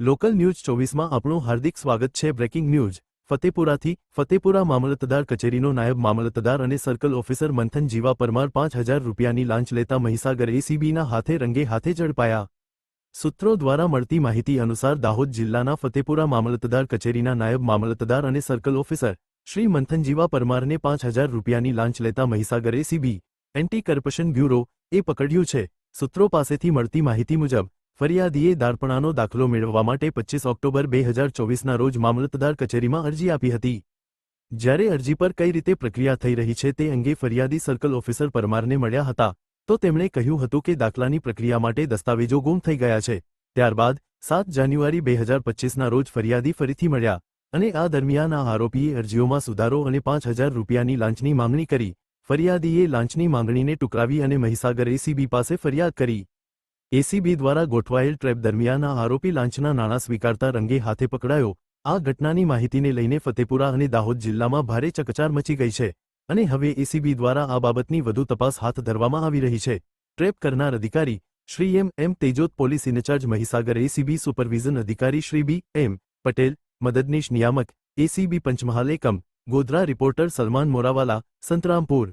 Local news ચોવીસમાં આપણું હાર્દિક સ્વાગત છે. Breaking news. ફતેપુરાથી ફતેપુરા મામલતદાર કચેરીનો નાયબ મામલતદાર અને સર્કલ ઓફિસર મંથન જીવા પરમાર પાંચ હજાર રૂપિયાની લાંચ લેતા મહીસાગર એસીબીના હાથે રંગે હાથે ઝડપાયા. સૂત્રો દ્વારા મળતી માહિતી અનુસાર દાહોદ જિલ્લાના ફતેપુરા મામલતદાર કચેરીના નાયબ મામલતદાર અને સર્કલ ઓફિસર શ્રી મંથન જીવા પરમારને પાંચ હજાર રૂપિયાની લાંચ લેતા Mahisagar ACB, anti corruption bureau એ પકડ્યું છે. સૂત્રો પાસેથી મળતી માહિતી મુજબ ફરિયાદીએ દારપણાનો દાખલો મેળવવા માટે પચીસ ઓક્ટોબર બે હજાર ચોવીસના રોજ મામલતદાર કચેરીમાં અરજી આપી હતી. જ્યારે અરજી પર કઈ રીતે પ્રક્રિયા થઈ રહી છે તે અંગે ફરિયાદી સર્કલ ઓફિસર પરમારને મળ્યા હતા, તો તેમણે કહ્યું હતું કે દાખલાની પ્રક્રિયા માટે દસ્તાવેજો ગુમ થઈ ગયા છે. ત્યારબાદ, સાત જાન્યુઆરી બે હજાર પચીસના રોજ ફરિયાદી ફરીથી મળ્યા અને આ દરમિયાન આ આરોપીએ અરજીઓમાં સુધારો અને પાંચ હજાર રૂપિયાની લાંચની માંગણી કરી. ફરિયાદીએ લાંચની માંગણીને ટુકરાવી અને મહીસાગર એસીબી પાસે ફરિયાદ કરી. એસીબી દ્વારા ગોઠવાયેલ ટ્રેપ દરમિયાન આરોપી લાંચના નાણાં સ્વીકારતા રંગે હાથે પકડાયો. આ ઘટનાની માહિતીને લઈને ફતેપુરા અને દાહોદ જિલ્લામાં ભારે ચકચાર મચી ગઈ છે અને હવે એસીબી દ્વારા આ બાબતની વધુ તપાસ હાથ ધરવામાં આવી રહી છે. ટ્રેપ કરનાર અધિકારી Shri M M Tejot, police incharge Mahisagar, ACB supervision અધિકારી શ્રી બી એમ પટેલ, મદદનીશ નિયામક, એસીબી પંચમહાલ એકમ, ગોધરા રિપોર્ટર સલમાન મોરાવાલા, સંતરામપુર